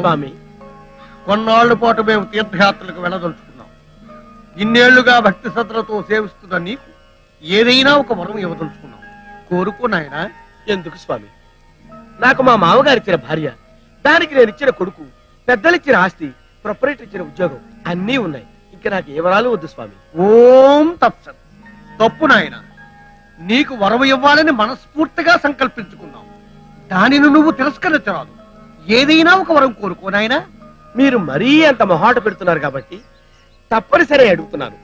స్వామి కొన్నాళ్ళ పాటు మేము తీర్థయాత్రలకు వెళ్ళదలుచుకున్నాం. ఇన్నేళ్ళుగా భక్తి శ్రద్ధలతో సేవిస్తున్న నీకు ఏదైనా ఒక వరం ఇవ్వదలుచుకున్నాం. కోరుకో నాయనా. ఎందుకు స్వామి? నాకు మా మామగారు ఇచ్చిన భార్య దానికి నేను ఇచ్చిన కొడుకు పెద్దలిచ్చిన ఆస్తి ప్రొపరేటర్ ఇచ్చిన ఉద్యోగం అన్నీ ఉన్నాయి. ఇంకా నాకు ఏ వరాలు వద్దు స్వామి. ఓం తత్సత్. తప్పు నాయన. నీకు వరం ఇవ్వాలని మనస్ఫూర్తిగా సంకల్పించుకున్నాం. దానిని నువ్వు తిరస్కరించరాదు. ఏదైనా ఒక వరం కోరుకో నాయనా. మీరు మరీ అంత మొహాట పెడుతున్నారు కాబట్టి తప్పనిసరి అడుగుతున్నాను.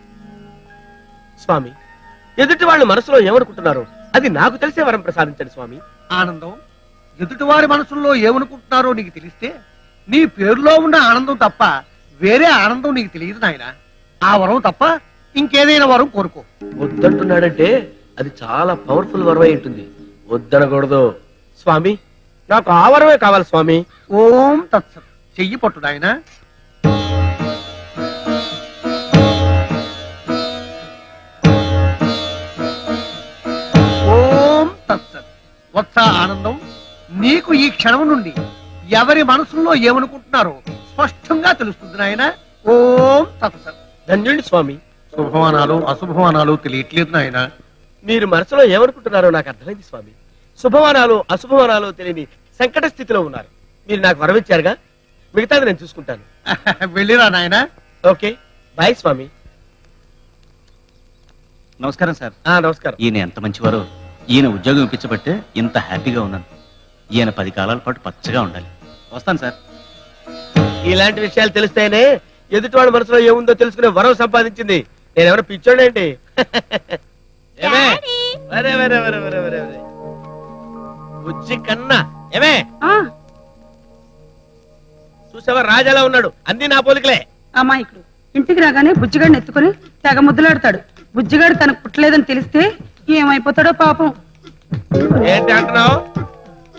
స్వామి ఎదుటి వాళ్ళ మనసులో ఏమనుకుంటున్నారో అది నాకు తెలిసే వరం ప్రసాదించండి స్వామి. ఆనందం? ఎదుటివారి మనసుల్లో ఏమనుకుంటున్నారో నీకు తెలిస్తే నీ పేరులో ఉన్న ఆనందం తప్ప వేరే ఆనందం నీకు తెలియదు నాయన. ఆ వరం తప్ప ఇంకేదైనా వరం కోరుకో. వద్దంటున్నాడంటే అది చాలా పవర్ఫుల్ వరం అయి ఉంటుంది. వద్దనకూడదు. స్వామి నాకు ఆ వరమే కావాలి స్వామి. ఓం తత్సత్. చెయ్యి పట్టు నాయన. ఓం తత్సత్. వత్స ఆనందం. నీకు ఈ క్షణం నుండి ఎవరి మనసుల్లో ఏమనుకుంటున్నారో స్పష్టంగా తెలుస్తుంది నాయన. ఓం తత్సత్. ధన్యుడి స్వామి. శుభమానాలు అశుభమానాలు తెలియట్లేదు నాయన. మీరు మనసులో ఏమనుకుంటున్నారో నాకు అర్థమైంది స్వామి. శుభమానాలు అశుభమానాలు తెలియని సంకట స్థితిలో ఉన్నారు. మీరు నాకు వరం ఇచ్చారుగా మిగతాది నేను చూసుకుంటాను. వెళ్ళిరా నాయన. ఓకే. బాయ్ స్వామి. నమస్కారం సార్. ఆ నమస్కారం. ఈయన ఎంత మంచివారో ఈయన ఉద్యోగం ఇప్పించబట్టే ఇంత హ్యాపీగా ఉన్నాను. ఈయన పది కాలాల పాటు పచ్చగా ఉండాలి. వస్తాను సార్. ఇలాంటి విషయాలు తెలిస్తేనే ఎదుటి వాళ్ళ మనసులో ఏముందో తెలుసుకునే వరం సంపాదించింది. నేను ఎవరు పిచ్చోడేంటి ఏమే వరే వరే వరే వరే వరే వరే. బుజ్జి కన్నా ఏమే? చూసావా? రాజాలా ఉన్నాడు. అన్ని నా పోలికలే. అమాయకుడు. ఇంటికి రాగానే బుజ్జిగాడిని ఎత్తుకుని తెగ ముద్దులాడతాడు. బుజ్జిగాడు తనకు పుట్టలేదని తెలిస్తే ఏమైపోతాడో పాపం. ఏంటి అంటున్నావు?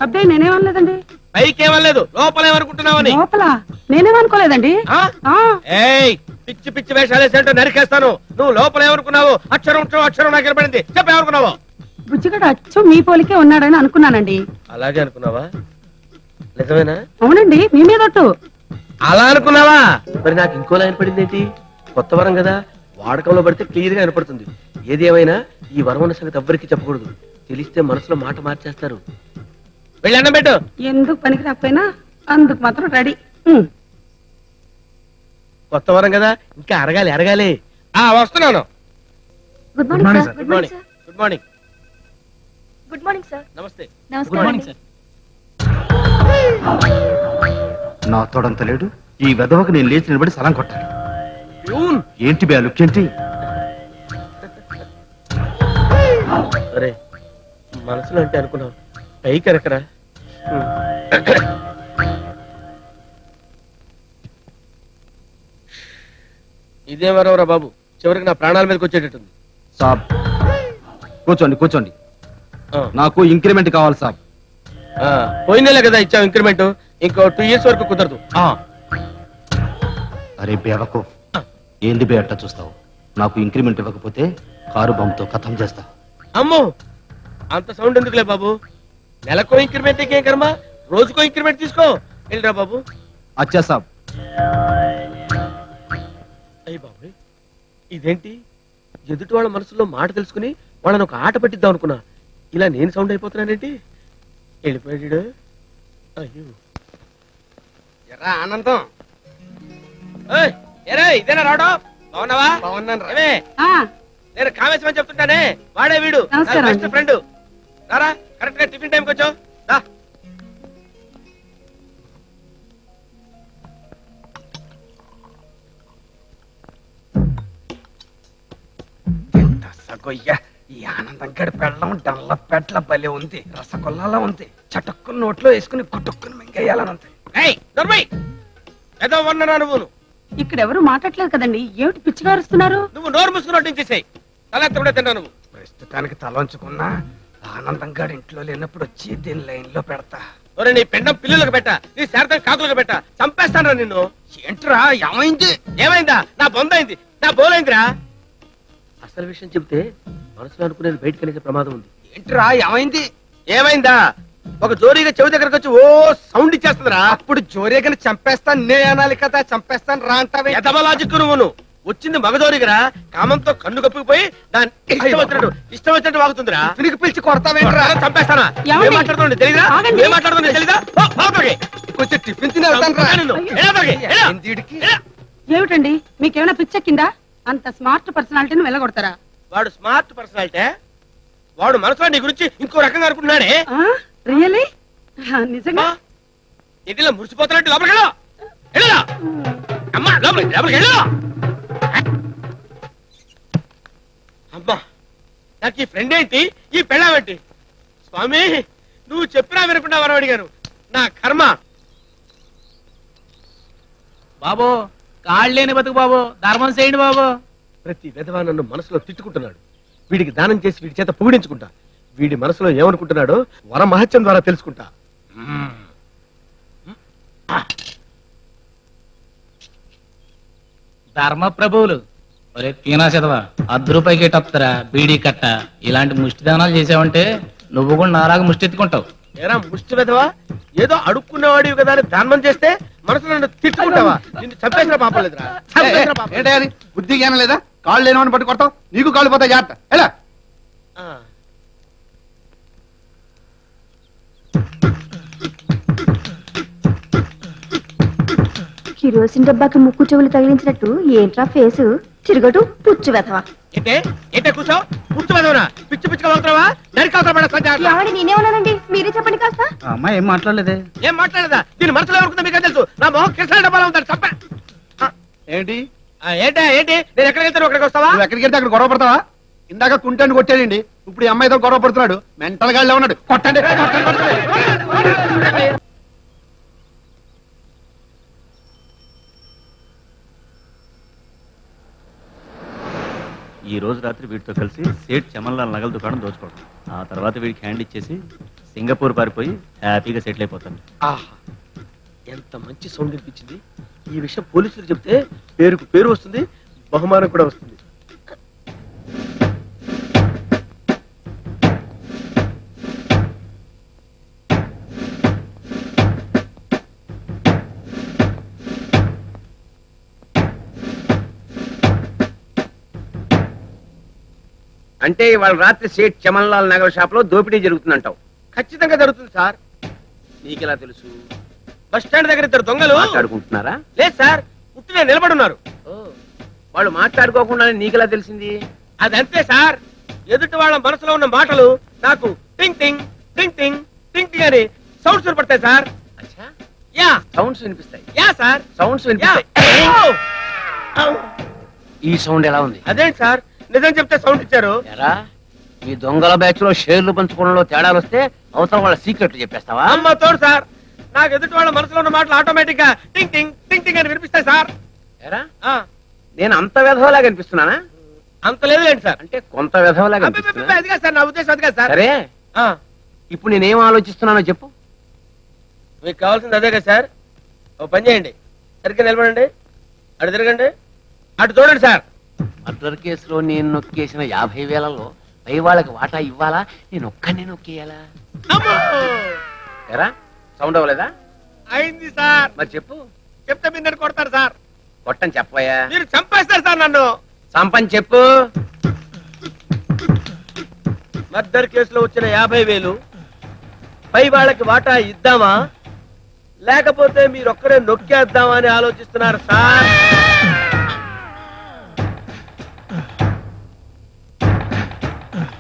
అబ్బాయి నేనేమనలేదండి పైకేమలేదు లోపల ఏమనుకుంటున్నావని? లోపల? నేనేమనుకోలేదండి ఆ? ఆ, ఏయ్ పిచ్చి పిచ్చి వేషాలు వేసేంటో నరికేస్తాను. నువ్వు లోపల ఏమనుకున్నావు? అక్షరం అక్షరం అక్షరం నాకు వినపడింది. చెప్పేమనుకున్నావు బుజ్జిగాడు అచ్చం మీ పోలికే ఉన్నాడని అనుకున్నానండి. అలాగే అనుకున్నావా? నిజమేనా? అవునండి మీ మీద. అలా అనుకున్నావా? మరి నాకు ఇంకో లైన్ పడింది ఏంటి కొత్త వరం కదా? వాడకంలో పడితే క్లియర్గా వినపడుతుంది. ఏది ఏమైనా ఈ వరం ఉన్న సంగతి ఎవ్వరికి చెప్పకూడదు. తెలిస్తే మనసులో మాట మార్చేస్తారు. వెళ్ళి అన్నం పెట్టు. ఎందుకు పనికి రాకపోయినా అందుకు మాత్రం రెడీ. కొత్త వరం కదా? ఇంకా అరగాలి అరగాలి. ఆ వస్తున్నాను. Good morning good morning good morning good morning sir. నమస్తే. నమస్కారం అండి. నా తోడంత లేడు. ఈ వెదవకు నేను లేచి నిలబడి సలం కొట్టాలి. ప్యూన్. ఏంటి బే లుక్ ఏంటి? అరే మనసులో అంటే అనుకున్నావు. పైకి ఎరకరా. ఇదే వరవరా బాబు? చివరికి నా ప్రాణాల మీదకి వచ్చేటట్టుంది. సాబ్. కూర్చోండి కూర్చోండి. నాకు ఇంక్రిమెంట్ కావాలి ఆ, పోయిన నెల కదా ఇచ్చావు ఇంక్రిమెంట్ ఇంకో టూ ఇయర్స్ వరకు కుదరదు. అరే బేవకు ఏంది బే అట్ట చూస్తావు? నాకు ఇంక్రిమెంట్ ఇవ్వకపోతే కారు బొమ్మతో కథం చేస్తా. అమ్మో! అంత సౌండ్ ఎందుకులే బాబు? నెలకో ఇంక్రిమెంట్ ఇంకేం కర్మ? రోజుకో ఇంక్రిమెంట్ తీసుకో. వెళ్ళిరా బాబు. అచ్చా సాబ్. అయ్యి బాబు ఇదేంటి? ఎదుటి వాళ్ళ మనసులో మాట తెలుసుకుని వాళ్ళని ఒక ఆట పట్టిద్దాం అనుకున్నా. ఇలా నేను సౌండ్ అయిపోతున్నానేంటి? వెళ్ళిపోయాడు అయ్యో. ఎరా ఆనందం. ఏయ్, ఏరా ఇదేనా రావడం? బాగున్నావా? బాగున్నాను ఏమే? ఆ, నేను కామేశం అని చెప్తుంటానే వాడే వీడు. నమస్కారం బెస్ట్. ఫ్రెండ్ రారా కరెక్ట్గా టిఫిన్ టైంకి వచ్చావు. రా రసగొయ్య ఈ ఆనందం గడి పెళ్ళం డల్ల పెట్ల భలే ఉంది. రసగొల్లాలా ఉంది. చటుక్కుని నోట్లో వేసుకుని గుట్టుక్కుని మింగేయాలని ఉంది ఏయ్ దొరబాయ్ ఏదో వన్నా నువ్వు ఇక్కడ ఎవరు మాట్లాడలేదు కదండి. ఏమిటి పిచ్చిగా అరుస్తున్నారు నువ్వు నోరు మూసుకుని వడ్డించేసాయి తల ఎత్త కూడా తిన్నా నువ్వు. ప్రస్తుతానికి తలంచుకున్నా ఆనందం గడి ఇంట్లో లేనప్పుడు వచ్చి దీని లైన్లో పెడతా. ఒరే నీ పెండం పిల్లులకు పెట్ట. నీ శారదం కాకులకు పెట్ట. చంపేస్తాను నిన్ను. ఏంట్రా ఏమైంది? ఏమైందా? నా బొందైంది. నా బోలైందిరా. అసలు విషయం చెబితే మనసులో అనుకునేది బయటకు వెళ్ళే ప్రమాదం ఉంది. ఏంట్రా ఏమైంది? ఏమైందా? ఒక జోరీగా చెవి దగ్గరకు వచ్చి ఓ సౌండ్ ఇచ్చేస్తుందిరా. అప్పుడు జోరేగని చంపేస్తాను నే అనాలి కదా చంపేస్తాను రా అంటావే. ఎదవలాజిక్ నువ్వును. వచ్చింది మగజోరిగరా కామంతో కన్ను కప్పుకుపోయి దాని ఇష్టం వచ్చినట్టు ఇష్టం వచ్చినట్టు వాగుతుందిరా. పిలికి పిలిచి కొడతావేంట్రా? చంపేస్తానా? ఏం మాట్లాడుతుంది తెలీదా? ఆగండి. ఏం మాట్లాడుతుంది తెలీదా. కొంచెం టిఫిన్ తిని వెళ్తాను? ఏమిటండి? మీకేమైనా పిచ్చెక్కిందా? అంత స్మార్ట్ పర్సనాలిటీని వెళ్ళగొడతారా వాడు స్మార్ట్ పర్సనాలిటీ. వాడు మనసులో నీ గురించి ఇంకో రకంగా అనుకుంటున్నాడే. రియలీ? నిజంగా? ఇంటిలో మురిసిపోతున్నట్టు లోపలికి వెళ్ళు. వెళ్ళు. అమ్మా లోపలికి లోపలికి వెళ్ళు. అమ్మా నాకు ఈ ఫ్రెండ్ ఏంటి? ఈ పెళ్ళామేంటి స్వామి నువ్వు చెప్పినా వినకుండా వరం అడిగాను నా కర్మ. బాబు కాళ్ళేని బతుకు బాబు. ధర్మం చేయండి బాబు. ప్రతి విధవా నన్ను మనసులో తిట్టుకుంటున్నాడు. వీడికి దానం చేసి వీడి చేత పొగిడించుకుంటా. వీడి మనసులో ఏమనుకుంటున్నాడో వర మహత్యం ద్వారా తెలుసుకుంటా. ధర్మ ప్రభువులు. ఒరే పీనా చదవా అర్ధ రూపాయికి ఎట్టొత్తరా బీడీ కట్ట ఇలాంటి ముష్టి దానాలు చేసావంటే నువ్వు కూడా నాలాగా ముష్టి ఎత్తుకుంటావు. ఏరా ముష్టి విధవా? ఏదో అడుక్కునేవాడివి కదా అని దానం చేస్తే మనసులో నన్ను తిట్టుకుంటావా? నిన్ను చంపేసిన పాపం లేదురా. బుద్ధి జ్ఞానం లేదా? కాళ్ళు లేనివాడిని పట్టు కొడతావు? నీకు కాళ్ళు పోతాయి జాగ్రత్త. ఎలా. కిరోసిన్ డబ్బాకి ముక్కు చెవులు తగిలించినట్టు ఏంట్రా ఫేసు? చిరుగటు పుచ్చు వెధవా. ఏంటే? ఏంటే కూర్చో? కూర్చో విధవనా? పిచ్చి పిచ్చిగా అవుతున్నావా పడ సంజాగ్రత్త. ఏమండి నేనేమన్నానండి మీరే చెప్పండి కాస్త. అమ్మాయి ఏం మాట్లాడలేదే? ఏం మాట్లాడదా దీని మనసులో ఎవరుకుందో మీకు తెలుసు? నా మొహం కృష్ణ డబ్బాలో ఉంటాడు చంప. ఏంటి? ఏంటా ఏంటి? నేను ఎక్కడికి వెళ్తాను? అక్కడికి వస్తావా? నువ్వు ఎక్కడికి వెళ్తే అక్కడ గొడవ పడతావా? ఇందాక కుంటాను కొట్టాడండి ఇప్పుడు ఈ అమ్మాయితో గొడవ పడుతున్నాడు. మెంటల్ గాడిలో ఉన్నాడు. కొట్టండి. కొట్టండి, కొట్టండి. ఈ రోజు రాత్రి వీటితో కలిసి సేట్ చమన్లాల్ నగల దుకాణం దోచుకోవడం. ఆ తర్వాత వీడికి హ్యాండ్ ఇచ్చేసి సింగపూర్ పారిపోయి హ్యాపీగా సెటిల్ అయిపోతాను. ఆహా ఎంత మంచి సౌండ్ వినిపించింది. ఈ విషయం పోలీసులు చెప్తే పేరుకు పేరు వస్తుంది బహుమానం కూడా వస్తుంది. అంటే ఇవాళ రాత్రి సేట్ చమన్లాల్ నగర్ షాప్లో దోపిడీ జరుగుతుందంటావు. ఖచ్చితంగా జరుగుతుంది సార్. నీకెలా తెలుసు? బస్ స్టాండ్ దగ్గర ఇద్దరు దొంగలు. మాట్లాడుకుంటున్నారా? లేదు సార్ ఉట్టినే నిలబడున్నారు. ఓ, వాళ్ళు మాట్లాడుకోకుండానే నీకెలా తెలిసింది? అదంతే సార్ ఎదుటి వాళ్ళ మనసులో ఉన్న మాటలు నాకు టింగ్ టింగ్ టింగ్ టింగ్ టింగ్ టింగ్ అని సౌండ్స్ వినపడతాయి sir. Yeah. Sounds వినిపిస్తాయి. Yeah sir. Sounds yeah. వినిపిస్తాయి! ఈ సౌండ్ ఎలా ఉంది? అదేంటి సార్ నిజం చెప్తే సౌండ్ ఇచ్చారు. మీ దొంగల బ్యాచ్లో షేర్లు పంచుకోవడంలో తేడాలు వస్తే అవసరం వాళ్ళ సీక్రెట్లు చెప్పేస్తావా? అమ్మ తోడు సార్. నాకు ఎదుటి వాళ్ళ మనసులో ఉన్న మాటలు ఆటోమేటిక్గా టింగ్ టింగ్ టింగ్ టింగ్ అని వినిపిస్తాయి సార్. ఆ, నేను అంత విధవలా కనిపిస్తున్నానా అంత లేదులేండి సార్. అంటే కొంత విధవలా అబ్బే, అబ్బే, కనిపిస్తున్నా అబ్బే, అది కాదు సార్ నా ఉద్దేశం అది కాదు సార్. సరే. ఆ, ఇప్పుడు నేనేం ఆలోచిస్తున్నానో చెప్పు. మీకు కావాల్సింది అదే కదా సార్. ఓ పని చేయండి. సరిగ్గా నిలబడండి. అటు తిరగండి. అటు చూడండి సార్. మర్డర్ కేసులో నేను నొక్కేసిన యాభై వేలలో పై వాళ్ళకి వాటా ఇవ్వాలా? నేను ఒక్కనే నొక్కేయాలా? అమ్మో! ఎరా? సౌండ్ అవ్వలేదా? అయింది సార్. మరి చెప్పు. చెప్తే మీరు నన్ను కొడతారు సార్. కొట్టని చెప్పవయ్యా. మీరు చంపేస్తారు సార్ నన్ను. సంపని చెప్పు. మర్డర్ కేసులో వచ్చిన యాభై వేలు పై వాళ్ళకి వాటా ఇద్దామా? లేకపోతే మీరొక్కరే నొక్కేద్దామా అని ఆలోచిస్తున్నారు సార్.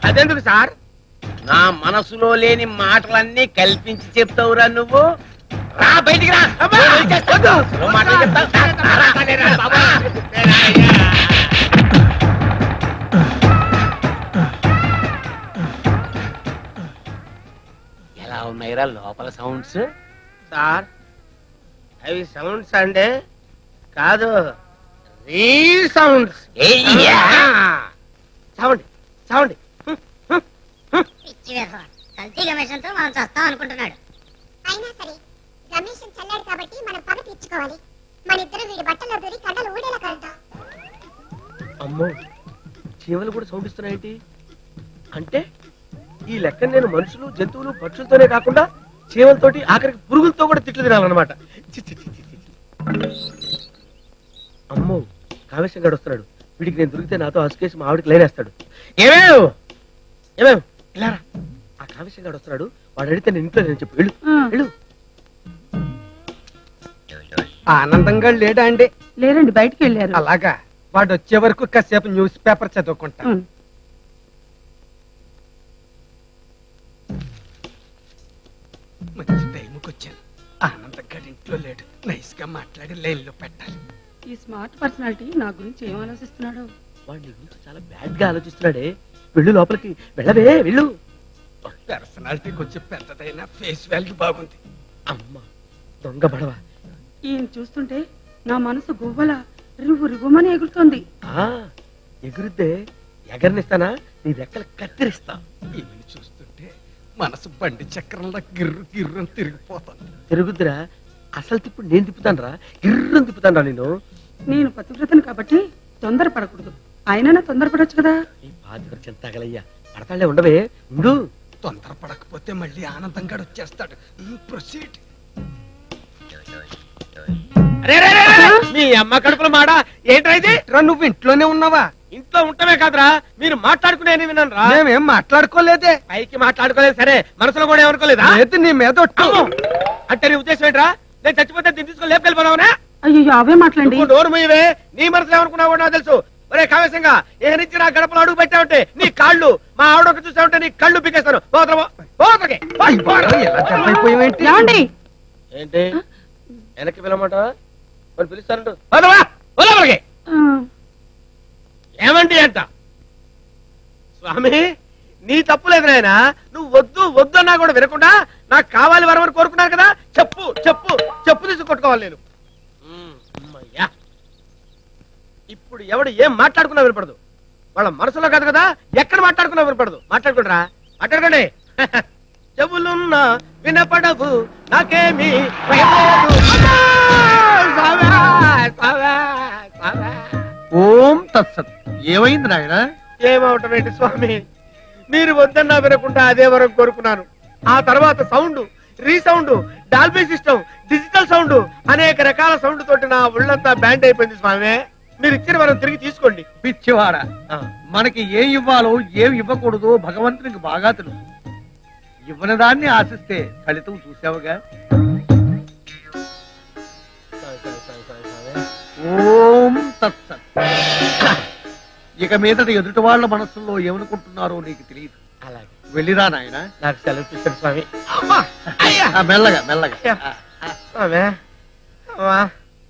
అదెందుకు సార్? నా మనసులో లేని మాటలన్నీ కల్పించి చెప్తావురా నువ్వు? రా బయటికి రా. ఎలా ఉన్నాయిరా లోపల సౌండ్స్ సార్ అవి సౌండ్స్ అంటే కాదు రీ సౌండ్స్ సౌండ్ సౌండ్. కల్తీ గమేషంతో మనం చస్తాం అనుకుంటున్నాడు. అయినా సరే గమేషం చల్లాడు కాబట్టి మనం పగ తీర్చుకోవాలి. మన ఇద్దరు వీడి బట్టలో దూరి కండలు ఊడేలా కలుద్దాం అమ్మో చీమలు కూడా సౌండ్ ఇస్తున్నాయేంటి అంటే ఈ లెక్క నేను మనుషులు జంతువులు పక్షులతోనే కాకుండా చీమలతోటి ఆఖరికి పురుగులతో కూడా తిట్లు తినాలన్నమాట. అమ్మో కావేశం గడు వస్తున్నాడు వీడికి నేను దొరికితే నాతో అసుకేసి మా ఆవిడకి లేనేస్తాడు ఏమేవ్ ఏమేవ్ ఆ గడు వస్తున్నాడు. వాడు అడిగితే నేను ఇంట్లో నేను చెప్పు. వెళ్ళు. ఆ, వెళ్ళు. ఆనందంగా లేడా అండి? లేరండి బయటికి వెళ్ళారు. అలాగా. వాడు వచ్చే వరకు కాసేపు న్యూస్ పేపర్ చదువుకుంటా. ఉమ్. మంచి టైంకి వచ్చాను. ఆనందం గడి ఇంట్లో లేడు. నైస్గా మాట్లాడి లైన్లో పెట్టాలి. ఈ స్మార్ట్ పర్సనాలిటీ నా గురించి ఏం ఆలోచిస్తున్నాడు? వాడు గురించి చాలా బ్యాడ్గా ఆలోచిస్తున్నాడే. వెళ్ళు లోపలికి. వెళ్ళవే వెళ్ళు. పర్సనాలిటీ కొంచెం పెద్దదైనా ఫేస్ వాల్యూ బాగుంది. అమ్మ దొంగ బడవ ఈయన చూస్తుంటే నా మనసు గువ్వల రివ్వు రివ్వుమని ఎగురుతోంది. ఆ ఎగురుద్దే ఎగరనిస్తానా? నీ రెక్కలు కత్తిరిస్తా. ఈమెను చూస్తుంటే మనసు బండి చక్రంలో గిర్రు గిర్రు అని తిరిగిపోతుంది. తిరుగుద్దురా. అసలు తిప్పుడు నేను తిప్పుతాను రా గిర్రం తిప్పుతాను నేను నేను పతివ్రతను కాబట్టి తొందర పడకూడదు అయినా నా తొందరపడొచ్చు కదా? ఈ పాతి ఖర్చు తగలయ్యా. పడతాళ్ళే ఉండవే. ఉండు. తొందరపడకపోతే మళ్ళీ ఆనందంగా వచ్చేస్తాడు ప్రొసీడ్! మీ అమ్మ కడుపుల మాడ. ఏంట్రా ఇది? నువ్వు ఇంట్లోనే ఉన్నావా? ఇంట్లో ఉంటమే కాదురా. మీరు మాట్లాడుకునే విన్నాను రా. మేమేం మాట్లాడుకోలేదే. పైకి మాట్లాడుకోలేదు. సరే మనసులో కూడా ఏమనుకోలేదా? లేదు నీ మీద ఒట్టు. అంటే నీ ఉద్దేశం ఏంట్రా? నేను చచ్చిపోతే దీన్ని తీసుకొని లేపుకెళ్ళిపోదావునా అయ్యో అవే మాట్లాడండి నువ్వు నోరు మూయవే. నీ మనసులో ఏమనుకున్నావో నాకు తెలుసు. ఒరే కావేశంగా ఏ నుంచి నా గడపలో అడుగు పెట్టావంటే నీ కాళ్ళు మా ఆవిడ ఒక చూసావంటే నీ కళ్ళు పీకేస్తాను? ఏమండి? ఏంటి? వెనక్కి పిలవమాట మరి ఆ, ఏమండి అంట? స్వామి నీ తప్పు లేదు నాయన. నువ్వు వద్దు వద్దు అన్నా కూడా వినకుండా నాకు కావాలి వరమని కోరుకున్నాను కదా చెప్పు చెప్పు చెప్పు తీసి కొట్టుకోవాలి నేను ఉమ్, అమ్మయ్యా ఇప్పుడు ఎవడు ఏం మాట్లాడుకున్నా వినపడదు. వాళ్ళ మనసులో కాదు కదా ఎక్కడ మాట్లాడుకున్నా వినపడదు. మాట్లాడుకుంటారా? మాట్లాడుకోండి. చెవులున్నా వినపడవు నాకేమి! ఓం తత్సత్. ఏమైంది నాయన? ఏమవటం ఏంటి స్వామి? మీరు వద్దన్నా వినకుండా అదే వరం కోరుకున్నాను. ఆ తర్వాత sound resound Dolby system digital sound అనేక రకాల సౌండ్ తోటి నా ఒళ్ళంతా బ్యాండ్ అయిపోయింది స్వామి. మీరు ఇచ్చిన వరం తిరిగి తీసుకోండి. పిచ్చివాడ. మనకి ఏం ఇవ్వాలో ఏం ఇవ్వకూడదో భగవంతునికి బాగా తెలుసు. ఇవ్వని దాన్ని ఆశిస్తే ఫలితం చూసావుగా. ఓం తత్సత్. ఇక మీదట ఎదుటి వాళ్ళ మనసుల్లో ఏమనుకుంటున్నారో నీకు తెలియదు. అలాగే. వెళ్ళిరా నాయన. నాకు సెలవు స్వామి. మెల్లగా మెల్లగా.